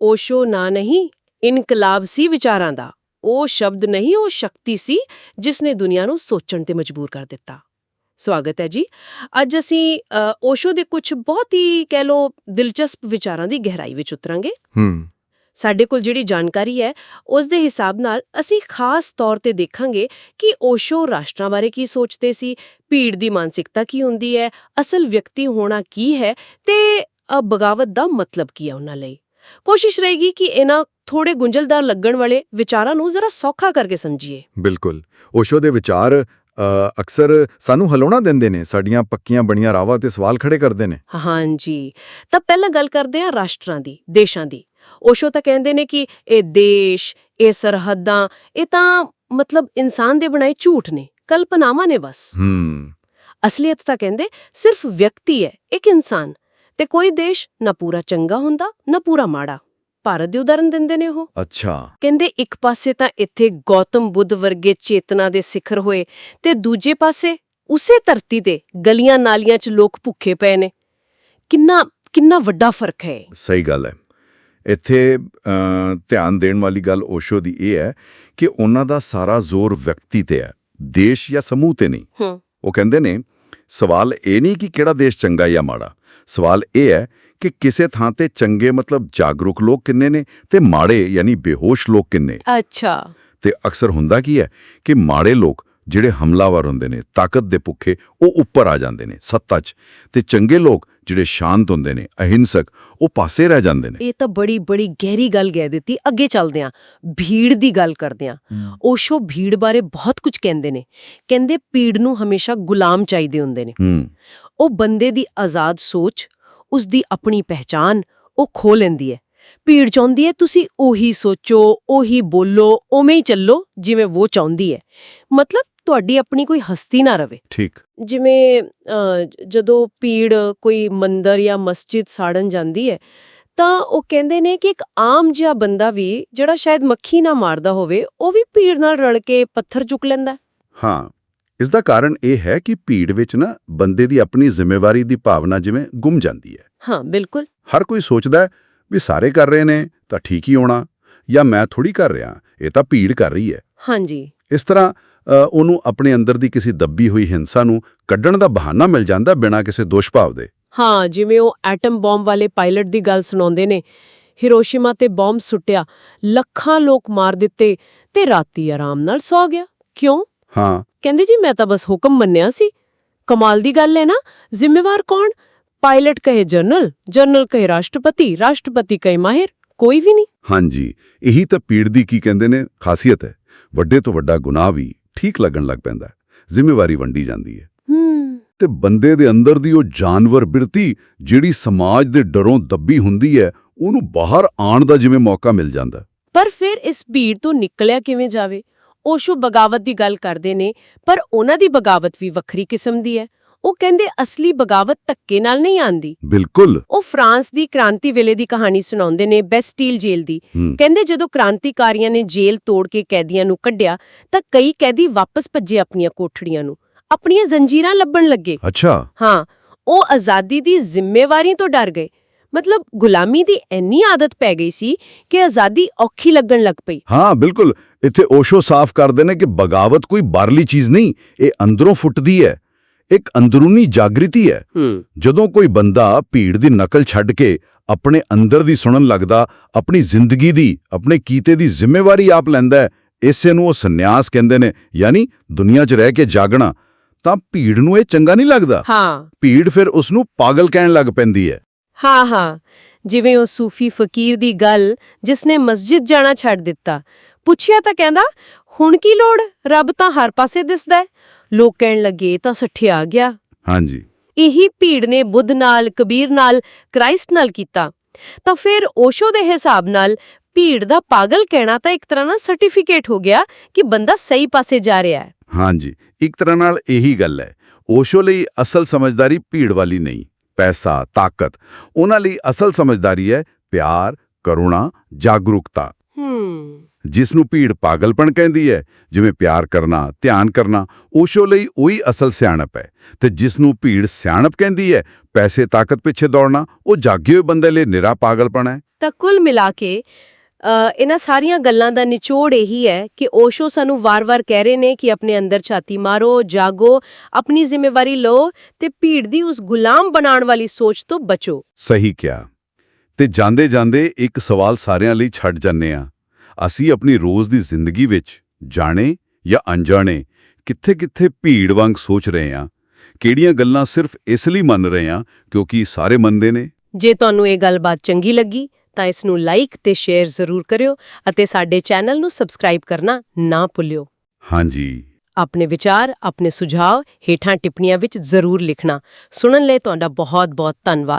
ਓਸ਼ੋ ਨਾ ਨਹੀਂ ਇਨਕਲਾਬ ਸੀ ਵਿਚਾਰਾਂ ਦਾ। ਉਹ ਸ਼ਬਦ ਨਹੀਂ ਉਹ ਸ਼ਕਤੀ ਸੀ ਜਿਸ ਨੇ ਦੁਨੀਆ ਨੂੰ ਸੋਚਣ ਤੇ ਮਜਬੂਰ ਕਰ ਦਿੱਤਾ। ਸਵਾਗਤ ਹੈ ਜੀ। ਅੱਜ ਅਸੀਂ ਓਸ਼ੋ ਦੇ ਕੁਝ ਬਹੁਤ ਹੀ ਕਹਿ ਲੋ ਦਿਲਚਸਪ ਵਿਚਾਰਾਂ ਦੀ ਗਹਿਰਾਈ ਵਿੱਚ ਉਤਰਾਂਗੇ। ਹੂੰ। ਸਾਡੇ ਕੋਲ ਜਿਹੜੀ ਜਾਣਕਾਰੀ ਹੈ ਉਸ ਦੇ ਹਿਸਾਬ ਨਾਲ ਅਸੀਂ ਖਾਸ ਤੌਰ ਤੇ ਦੇਖਾਂਗੇ ਕਿ ਓਸ਼ੋ ਰਾਸ਼ਟਰਾਂ ਬਾਰੇ ਕੀ ਸੋਚਦੇ ਸੀ ਭੀੜ ਦੀ ਮਾਨਸਿਕਤਾ ਕੀ ਹੁੰਦੀ ਹੈ ਅਸਲ ਵਿਅਕਤੀ ਹੋਣਾ ਕੀ ਹੈ ਤੇ ਬਗਾਵਤ ਦਾ ਮਤਲਬ ਕੀ ਹੈ ਉਹਨਾਂ ਲਈ। ਕੋਸ਼ਿਸ਼ ਰਹੇਗੀ ਕਿ ਇਹਨਾਂ ਥੋੜੇ ਗੁੰਝਲਦਾਰ ਲੱਗਣ ਵਾਲੇ ਵਿਚਾਰਾਂ ਨੂੰ ਜ਼ਰਾ ਸੌਖਾ ਕਰਕੇ ਸਮਝੀਏ। ਬਿਲਕੁਲ। ਓਸ਼ੋ ਦੇ ਵਿਚਾਰ ਅਕਸਰ ਸਾਨੂੰ ਹਲਾਉਣਾ ਦਿੰਦੇ ਨੇ ਸਾਡੀਆਂ ਪੱਕੀਆਂ ਬਣੀਆਂ ਰਾਵਾਂ ਤੇ ਸਵਾਲ ਖੜੇ ਕਰਦੇ ਨੇ। ਹਾਂਜੀ। ਤਾਂ ਪਹਿਲਾਂ ਗੱਲ ਕਰਦੇ ਹਾਂ ਰਾਸ਼ਟਰਾਂ ਦੀ ਦੇਸ਼ਾਂ ਦੀ। ਓਸ਼ੋ ਤਾਂ ਕਹਿੰਦੇ ਨੇ ਕਿ ਇਹ ਦੇਸ਼ ਇਹ ਸਰਹੱਦਾਂ ਇਹ ਤਾਂ ਮਤਲਬ ਇਨਸਾਨ ਦੇ ਬਣਾਏ ਝੂਠ ਨੇ ਕਲਪਨਾਵਾਂ ਨੇ ਬਸ। ਹੂੰ। ਅਸਲੀਅਤ ਤਾਂ ਕਹਿੰਦੇ ਸਿਰਫ ਵਿਅਕਤੀ ਹੈ ਇੱਕ ਇਨਸਾਨ। ਤੇ ਕੋਈ ਦੇਸ਼ ਨਾ ਪੂਰਾ ਚੰਗਾ ਹੁੰਦਾ ਨਾ ਪੂਰਾ ਮਾੜਾ। ਭਾਰਤ ਦੇ ਉਦਾਹਰਨ ਦਿੰਦੇ ਨੇ ਉਹ। ਅੱਛਾ। ਕਹਿੰਦੇ ਇੱਕ ਪਾਸੇ ਤਾਂ ਇੱਥੇ ਗੌਤਮ ਬੁੱਧ ਵਰਗੇ ਚੇਤਨਾ ਦੇ ਸਿਖਰ ਹੋਏ ਤੇ ਦੂਜੇ ਪਾਸੇ ਉਸੇ ਧਰਤੀ ਤੇ ਗਲੀਆਂ ਨਾਲੀਆਂ 'ਚ ਲੋਕ ਭੁੱਖੇ ਪਏ ਨੇ। ਕਿੰਨਾ ਕਿੰਨਾ ਵੱਡਾ ਫ਼ਰਕ ਹੈ। ਸਹੀ ਗੱਲ ਹੈ। ਇੱਥੇ ਧਿਆਨ ਦੇਣ ਵਾਲੀ ਗੱਲ ਓਸ਼ੋ ਦੀ ਇਹ ਹੈ ਕਿ ਉਹਨਾਂ ਦਾ ਸਾਰਾ ਜ਼ੋਰ ਵਿਅਕਤੀ ਤੇ ਹੈ ਦੇਸ਼ ਜਾਂ ਸਮੂਹ ਤੇ ਨਹੀਂ। ਉਹ ਕਹਿੰਦੇ ਨੇ ਸਵਾਲ ਇਹ ਨਹੀਂ ਕਿ ਕਿਹੜਾ ਦੇਸ਼ ਚੰਗਾ ਜਾਂ ਮਾੜਾ। ਸਵਾਲ ਇਹ ਹੈ ਕਿ ਕਿਸੇ ਥਾਂ ਤੇ ਚੰਗੇ ਮਤਲਬ ਜਾਗਰੂਕ ਲੋਕ ਕਿੰਨੇ ਨੇ ਤੇ ਮਾੜੇ ਯਾਨੀ ਬੇਹੋਸ਼ ਲੋਕ ਕਿੰਨੇ? ਅੱਛਾ। ਤੇ ਅਕਸਰ ਹੁੰਦਾ ਕੀ ਹੈ ਕਿ ਮਾੜੇ ਲੋਕ ਜਿਹੜੇ ਹਮਲਾਵਰ ਹੁੰਦੇ ਨੇ ਤਾਕਤ ਦੇ ਭੁੱਖੇ ਉਹ ਉੱਪਰ ਆ ਜਾਂਦੇ ਨੇ ਸੱਤਾ 'ਚ। ਤੇ ਚੰਗੇ ਲੋਕ ਜਿਹੜੇ ਸ਼ਾਂਤ ਹੁੰਦੇ ਨੇ ਅਹਿੰਸਕ ਉਹ ਪਾਸੇ ਰਹਿ ਜਾਂਦੇ ਨੇ। ਇਹ ਤਾਂ ਬੜੀ ਬੜੀ ਗਹਿਰੀ ਗੱਲ ਕਹਿ ਦਿੱਤੀ। ਅੱਗੇ ਚੱਲਦੇ ਆਂ। ਭੀੜ ਦੀ ਗੱਲ ਕਰਦੇ ਆਂ। ਓਸ਼ੋ ਭੀੜ ਬਾਰੇ ਬਹੁਤ ਕੁਝ ਕਹਿੰਦੇ ਨੇ। ਕਹਿੰਦੇ ਭੀੜ ਨੂੰ ਹਮੇਸ਼ਾ ਗੁਲਾਮ ਚਾਹੀਦੇ ਹੁੰਦੇ ਨੇ। ਹੂੰ। ਉਹ ਬੰਦੇ ਦੀ ਆਜ਼ਾਦ ਸੋਚ ਉਸ ਦੀ ਆਪਣੀ ਪਹਿਚਾਨ ਉਹ ਖੋ ਲੈਂਦੀ ਹੈ। ਭੀੜ ਚਾਹੁੰਦੀ ਹੈ ਤੁਸੀਂ ਉਹੀ ਸੋਚੋ ਉਹੀ ਬੋਲੋ ਉਵੇਂ ਹੀ ਚੱਲੋ ਜਿਵੇਂ ਉਹ ਚਾਹੁੰਦੀ ਹੈ। ਮਤਲਬ ਤੁਹਾਡੀ ਆਪਣੀ ਕੋਈ ਹਸਤੀ ਨਾ ਰਵੇ। ਠੀਕ। ਜਿਵੇਂ ਜਦੋਂ ਭੀੜ ਕੋਈ ਮੰਦਰ ਜਾਂ ਮਸਜਿਦ ਸਾੜਨ ਜਾਂਦੀ ਹੈ ਤਾਂ ਉਹ ਕਹਿੰਦੇ ਨੇ ਕਿ ਇੱਕ ਆਮ ਜਿਹਾ ਬੰਦਾ ਵੀ ਜਿਹੜਾ ਸ਼ਾਇਦ ਮੱਖੀ ਨਾ ਮਾਰਦਾ ਹੋਵੇ ਉਹ ਵੀ ਭੀੜ ਨਾਲ ਰਲ ਕੇ ਪੱਥਰ ਚੁੱਕ ਲੈਂਦਾ ਹੈ। ਇਸ ਦਾ ਕਾਰਨ ਇਹ ਹੈ ਕਿ ਭੀੜ ਵਿੱਚ ਨਾ ਬੰਦੇ ਦੀ ਆਪਣੀ ਜ਼ਿੰਮੇਵਾਰੀ ਦੀ ਭਾਵਨਾ ਜਿਵੇਂ ਗੁੰਮ ਜਾਂਦੀ ਹੈ। ਹਾਂ ਬਿਲਕੁਲ। ਹਰ ਕੋਈ ਸੋਚਦਾ ਹੈ ਵੀ ਸਾਰੇ ਕਰ ਰਹੇ ਨੇ ਤਾਂ ਠੀਕ ਹੀ ਹੋਣਾ ਜਾਂ ਮੈਂ ਥੋੜੀ ਕਰ ਰਿਹਾ ਇਹ ਤਾਂ ਭੀੜ ਕਰ ਰਹੀ ਹੈ। ਹਾਂਜੀ। ਇਸ ਤਰ੍ਹਾਂ ਉਹਨੂੰ ਆਪਣੇ ਅੰਦਰ ਦੀ ਕਿਸੇ ਦੱਬੀ ਹੋਈ ਹਿੰਸਾ ਨੂੰ ਕੱਢਣ ਦਾ ਬਹਾਨਾ ਮਿਲ ਜਾਂਦਾ ਬਿਨਾਂ ਕਿਸੇ ਦੋਸ਼ ਭਾਵ ਦੇ। ਹਾਂ ਜਿਵੇਂ ਉਹ ਐਟਮ ਬੰਬ ਵਾਲੇ ਪਾਇਲਟ ਦੀ ਗੱਲ ਸੁਣਾਉਂਦੇ ਨੇ ਹਿਰੋਸ਼ੀਮਾ ਤੇ ਬੰਬ ਸੁੱਟਿਆ ਲੱਖਾਂ ਲੋਕ ਮਾਰ ਦਿੱਤੇ ਤੇ ਰਾਤੀ ਆਰਾਮ ਨਾਲ ਸੌ ਗਿਆ। ਕਿਉਂ? ਹਾਂ। ਕਹਿੰਦੇ ਜੀ ਮੈਂ ਤਾਂ ਬਸ ਹੁਕਮ ਮੰਨਿਆ ਸੀ। ਕਮਾਲ ਦੀ ਗੱਲ ਹੈ ਨਾ ਜ਼ਿੰਮੇਵਾਰ ਕੌਣ? ਪਾਇਲਟ ਕਹੇ ਜਨਰਲ ਜਨਰਲ ਕਹੇ ਰਾਸ਼ਟਰਪਤੀ ਰਾਸ਼ਟਰਪਤੀ ਕਹੇ ਮਾਹਿਰ ਕੋਈ ਵੀ ਨਹੀਂ। ਹਾਂਜੀ ਇਹੀ ਤਾਂ ਪੀੜ ਦੀ ਕੀ ਕਹਿੰਦੇ ਨੇ ਖਾਸੀਅਤ ਹੈ। ਵੱਡੇ ਤੋਂ ਵੱਡਾ ਗੁਨਾਹ ਵੀ ਠੀਕ ਲੱਗਣ ਲੱਗ ਪੈਂਦਾ ਜ਼ਿੰਮੇਵਾਰੀ ਵੰਡੀ ਜਾਂਦੀ ਹੈ। ਹੂੰ। ਤੇ ਬੰਦੇ ਦੇ ਅੰਦਰ ਦੀ ਉਹ ਜਾਨਵਰ ਬਿਰਤੀ ਜਿਹੜੀ ਸਮਾਜ ਦੇ ਡਰੋਂ ਦੱਬੀ ਹੁੰਦੀ ਹੈ ਉਹਨੂੰ ਬਾਹਰ ਆਉਣ ਦਾ ਜਿਵੇਂ ਮੌਕਾ ਮਿਲ ਜਾਂਦਾ। ਪਰ ਫਿਰ ਇਸ ਭੀੜ ਤੋਂ ਨਿਕਲਿਆ ਕਿਵੇਂ ਜਾਵੇ? ਓਸ਼ੋ ਬਗਾਵਤ ਦੀ ਗੱਲ ਕਰਦੇ ਨੇ ਪਰ ਉਹਨਾਂ ਦੀ ਬਗਾਵਤ ਵੀ ਵੱਖਰੀ ਕਿਸਮ ਦੀ ਹੈ। ਉਹ ਕਹਿੰਦੇ ਅਸਲੀ ਬਗਾਵਤ ਧੱਕੇ ਨਾਲ ਨਹੀਂ ਆਂਦੀ ਬਿਲਕੁਲ। ਉਹ ਫਰਾਂਸ ਦੀ ਕ੍ਰਾਂਤੀ ਵੇਲੇ ਦੀ ਕਹਾਣੀ ਸੁਣਾਉਂਦੇ ਨੇ ਬੈਸਟੀਲ ਜੇਲ੍ਹ ਦੀ। ਕਹਿੰਦੇ ਜਦੋਂ ਕ੍ਰਾਂਤੀਕਾਰੀਆਂ ਨੇ ਜੇਲ੍ਹ ਤੋੜ ਕੇ ਕੈਦੀਆਂ ਨੂੰ ਕੱਢਿਆ ਤਾਂ ਕਈ ਕੈਦੀ ਵਾਪਸ ਭੱਜੇ ਆਪਣੀਆਂ ਕੋਠੜੀਆਂ ਨੂੰ। ਆਪਣੀਆਂ ਜ਼ੰਜੀਰਾਂ ਲੱਭਣ ਲੱਗੇ। ਅੱਛਾ। ਹਾਂ ਉਹ ਆਜ਼ਾਦੀ ਦੀ ਜ਼ਿੰਮੇਵਾਰੀ ਤੋਂ ਡਰ ਗਏ। ਮਤਲਬ ਗੁਲਾਮੀ ਦੀ ਇੰਨੀ ਆਦਤ ਪੈ ਗਈ ਸੀ ਕਿ ਆਜ਼ਾਦੀ ਔਖੀ ਲੱਗਣ ਲੱਗ ਪਈ। ਹਾਂ ਬਿਲਕੁਲ। ਇੱਥੇ ਓਸ਼ੋ ਸਾਫ਼ ਕਰਦੇ ਨੇ ਕਿ ਬਗਾਵਤ ਕੋਈ ਬਾਹਰਲੀ ਚੀਜ਼ ਨਹੀਂ ਇਹ ਅੰਦਰੋਂ ਫੁੱਟਦੀ ਹੈ। ਇੱਕ ਅੰਦਰੂਨੀ ਜਾਗ੍ਰਿਤੀ ਹੈ। ਹੂੰ। ਜਦੋਂ ਕੋਈ ਬੰਦਾ ਭੀੜ ਦੀ ਨਕਲ ਛੱਡ ਕੇ ਆਪਣੇ ਅੰਦਰ ਦੀ ਸੁਣਨ ਲੱਗਦਾ ਆਪਣੀ ਜ਼ਿੰਦਗੀ ਦੀ ਆਪਣੇ ਕੀਤੇ ਦੀ ਜ਼ਿੰਮੇਵਾਰੀ ਆਪ ਲੈਂਦਾ ਹੈ ਇਸੇ ਨੂੰ ਉਹ ਸੰਨਿਆਸ ਕਹਿੰਦੇ ਨੇ ਯਾਨੀ ਦੁਨੀਆ 'ਚ ਰਹਿ ਕੇ ਜਾਗਣਾ ਤਾਂ ਭੀੜ ਨੂੰ ਇਹ ਚੰਗਾ ਨਹੀਂ ਲੱਗਦਾ। ਹਾਂ। ਭੀੜ ਫਿਰ ਉਸ ਨੂੰ ਪਾਗਲ ਕਹਿਣ ਲੱਗ ਪੈਂਦੀ ਹੈ। ਹਾਂ ਹਾਂ। ਜਿਵੇਂ ਉਹ ਸੂਫੀ ਫਕੀਰ ਦੀ ਗੱਲ ਜਿਸਨੇ ਮਸਜਿਦ ਜਾਣਾ ਛੱਡ ਦਿੱਤਾ। ਪੁੱਛਿਆ ਤਾਂ ਕਹਿੰਦਾ ਹੁਣ ਕੀ ਲੋੜ? ਰੱਬ ਤਾਂ ਹਰ ਪਾਸੇ ਦਿਸਦਾ ਹੈ। ਲੋਕ ਕਹਿਣ ਲੱਗੇ "ਇਹ ਤਾਂ ਸੱਠਿਆ ਗਿਆ। ਹਾਂਜੀ। ਇਹੀ ਭੀੜ ਨੇ ਬੁੱਧ ਨਾਲ ਕਬੀਰ ਨਾਲ ਕ੍ਰਾਈਸਟ ਨਾਲ ਕੀਤਾ। ਤਾਂ ਫਿਰ ਓਸ਼ੋ ਦੇ ਹਿਸਾਬ ਨਾਲ ਭੀੜ ਦਾ ਪਾਗਲ ਕਹਿਣਾ ਤਾਂ ਇੱਕ ਤਰ੍ਹਾਂ ਨਾਲ ਸਰਟੀਫਿਕੇਟ ਹੋ ਗਿਆ ਕਿ ਬੰਦਾ ਸਹੀ ਪਾਸੇ ਜਾ ਰਿਹਾ ਹੈ। ਹਾਂਜੀ। ਇੱਕ ਤਰ੍ਹਾਂ ਨਾਲ ਇਹੀ ਗੱਲ ਹੈ। ਓਸ਼ੋ ਲਈ ਅਸਲ ਸਮਝਦਾਰੀ ਭੀੜ ਵਾਲੀ ਨਹੀਂ। ਪੈਸਾ ਤਾਕਤ। ਉਹਨਾਂ ਲਈ ਅਸਲ ਸਮਝਦਾਰੀ ਹੈ ਪਿਆਰ ਕਰੁਣਾ ਜਾਗਰੂਕਤਾ। ਜਿਸ ਨੂੰ ਭੀੜ ਪਾਗਲਪਣ ਕਹਿੰਦੀ ਹੈ ਜਿਵੇਂ ਪਿਆਰ ਕਰਨਾ ਧਿਆਨ ਕਰਨਾ ਓਸ਼ੋ ਲਈ ਉਹੀ ਅਸਲ ਸਿਆਣਪ ਹੈ। ਤੇ ਜਿਸ ਨੂੰ ਭੀੜ ਸਿਆਣਪ ਕਹਿੰਦੀ ਹੈ ਪੈਸੇ ਤਾਕਤ ਪਿੱਛੇ ਦੌੜਨਾ ਉਹ ਜਾਗੇ ਹੋਏ ਬੰਦੇ ਲਈ ਨਿਰਾ ਪਾਗਲਪਣ ਹੈ। ਤਾਂ ਕੁੱਲ ਮਿਲਾ ਕੇ ਇਹਨਾਂ ਸਾਰੀਆਂ ਗੱਲਾਂ ਦਾ ਨਿਚੋੜ ਇਹੀ ਹੈ ਕਿ ਓਸ਼ੋ ਸਾਨੂੰ ਵਾਰ-ਵਾਰ ਕਹਿ ਰਹੇ ਨੇ ਕਿ ਆਪਣੇ ਅੰਦਰ ਛਾਤੀ ਮਾਰੋ ਜਾਗੋ ਆਪਣੀ ਜ਼ਿੰਮੇਵਾਰੀ ਲਓ ਤੇ ਭੀੜ ਦੀ ਉਸ ਗੁਲਾਮ ਬਣਾਉਣ ਵਾਲੀ ਸੋਚ ਤੋਂ ਬਚੋ। ਸਹੀ ਕਿਹਾ। ਤੇ ਜਾਂਦੇ ਜਾਂਦੇ ਇੱਕ ਸਵਾਲ ਸਾਰਿਆਂ ਲਈ ਛੱਡ ਜਾਂਦੇ ਆ ਅਸੀਂ ਆਪਣੀ ਰੋਜ਼ ਦੀ ਜ਼ਿੰਦਗੀ ਵਿੱਚ ਜਾਣੇ ਜਾਂ ਅਣਜਾਣੇ ਕਿੱਥੇ-ਕਿੱਥੇ ਭੀੜ ਵਾਂਗ ਸੋਚ ਰਹੇ ਆ ਕਿਹੜੀਆਂ ਗੱਲਾਂ ਸਿਰਫ ਇਸ ਲਈ ਮੰਨ ਰਹੇ ਆ ਕਿਉਂਕਿ ਸਾਰੇ ਮੰਨਦੇ ਨੇ? ਜੇ ਤੁਹਾਨੂੰ ਇਹ ਗੱਲਬਾਤ ਚੰਗੀ ਲੱਗੀ ਤਾਂ ਇਸ ਨੂੰ ਲਾਈਕ ਤੇ ਸ਼ੇਅਰ ਜ਼ਰੂਰ ਕਰਿਓ ਅਤੇ ਸਾਡੇ ਚੈਨਲ ਨੂੰ ਸਬਸਕ੍ਰਾਈਬ ਕਰਨਾ ਨਾ ਭੁੱਲਿਓ। ਹਾਂਜੀ। ਆਪਣੇ ਵਿਚਾਰ ਆਪਣੇ ਸੁਝਾਅ ਹੇਠਾਂ ਟਿੱਪਣੀਆਂ ਵਿੱਚ ਜ਼ਰੂਰ ਲਿਖਣਾ। ਸੁਣਨ ਲਈ ਤੁਹਾਡਾ ਬਹੁਤ-ਬਹੁਤ ਧੰਨਵਾਦ।